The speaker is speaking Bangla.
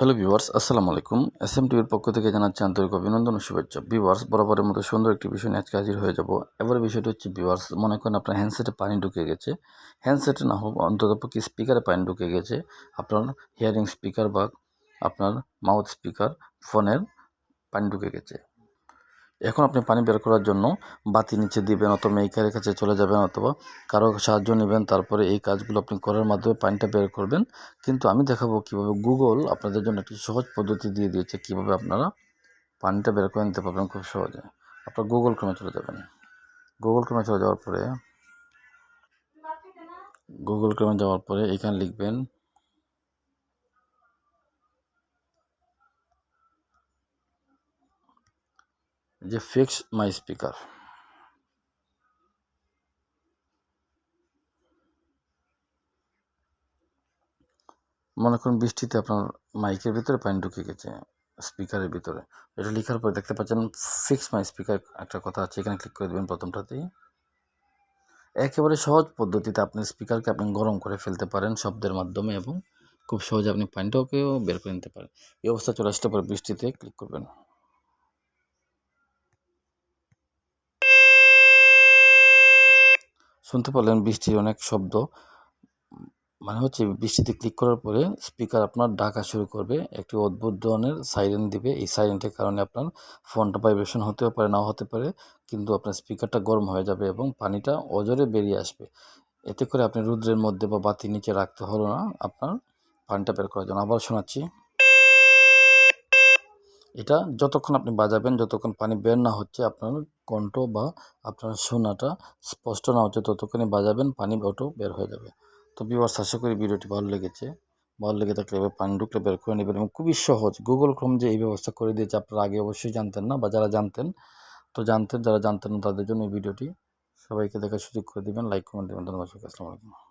হ্যালো ভিউয়ার্স আসসালামু আলাইকুম এস এম টিভির পক্ষ থেকে জানাচ্ছি আন্তরিক অভিনন্দন ও শুভেচ্ছা। ভিউয়ার্স বরাবরের মতো সুন্দর একটি বিষয় নিয়ে আজকে হাজির হয়ে যাব। এবার বিষয়টি হচ্ছে ভিউয়ার্স মনে করেন আপনার হ্যান্ডসেটে পানি ঢুকে গেছে। হ্যান্ডসেটে না হোক অন্ততপক্ষে স্পিকারে পানি ঢুকে গেছে। আপনার হিয়ারিং স্পিকার বা আপনার মাউথ স্পিকার ফোনের পানি ঢুকে গেছে। এখন আপনি পানি বের করার জন্য বাতি নিচে দিবেন অথবা মেকারের কাছে চলে যাবেন অথবা কারও সাহায্য নেবেন, তারপরে এই কাজগুলো আপনি করার মাধ্যমে পানিটা বের করবেন। কিন্তু আমি দেখাবো কীভাবে গুগল আপনাদের জন্য একটি সহজ পদ্ধতি দিয়ে দিয়েছে, কীভাবে আপনারা পানিটা বের করে নিতে পারবেন খুব সহজে। আপনার গুগল ক্রমে চলে যাবেন। গুগল ক্রমে চলে যাওয়ার পরে গুগল ক্রমে যাওয়ার পরে এখানে লিখবেন যে ফিক্স মাই স্পিকার মনে করুন বৃষ্টিতে আপনার মাইকের ভিতরে পানি ঢুকে গেছে স্পিকারের ভিতরে। এটা লেখার পরে দেখতে পাচ্ছেন ফিক্স মাই স্পিকার একটা কথা আছে, এখানে ক্লিক করে দেবেন প্রথমটাতেই। একেবারে সহজ পদ্ধতিতে আপনি স্পিকারকে আপনি গরম করে ফেলতে পারেন শব্দের মাধ্যমে এবং খুব সহজে আপনি পানিটাকেও বের করে নিতে পারেন। এই অবস্থা চলে আসতে পারে বৃষ্টিতে ক্লিক করবেন। শুনতে পারলেন বৃষ্টির অনেক শব্দ। মানে হচ্ছে বৃষ্টিতে ক্লিক করার পরে স্পিকার আপনার ডাকা শুরু করবে। একটি অদ্ভুত ধরনের সাইরেন দিবে। এই সাইরেনটার কারণে আপনার ফোনটা ভাইব্রেশন হতেও পারে, নাও হতে পারে। কিন্তু আপনার স্পিকারটা গরম হয়ে যাবে এবং পানিটা অজরে বেরিয়ে আসবে। এতে করে আপনি রুদ্রের মধ্যে বা বাতির নিচে রাখতে হলো না। আপনার পানিটা বের করার জন্য। আবার শোনাচ্ছি। এটা যতক্ষণ আপনি বাজাবেন, যতক্ষণ পানি বের না হচ্ছে, আপনার কণ্ঠ বা আপনার শোনাটা স্পষ্ট না হচ্ছে, ততক্ষণই বাজাবেন, পানি অটো বের হয়ে যাবে। তো বিবার আশা করি ভিডিওটি ভালো লেগেছে। ভালো লেগে থাকলে এবার পানি ঢুকলে বের করে নেবেন এবং খুবই সহজ গুগল ক্রোম যে এই ব্যবস্থা করে দিয়েছে, আপনারা আগে অবশ্যই জানতেন না বা যারা জানতেন, তো জানতেন, যারা জানতেন না তাদের জন্য এই ভিডিওটি সবাইকে দেখার সুযোগ করে দেবেন। লাইক কমেন্ট দেবেন ধন্যবাদ আসসালামু আলাইকুম।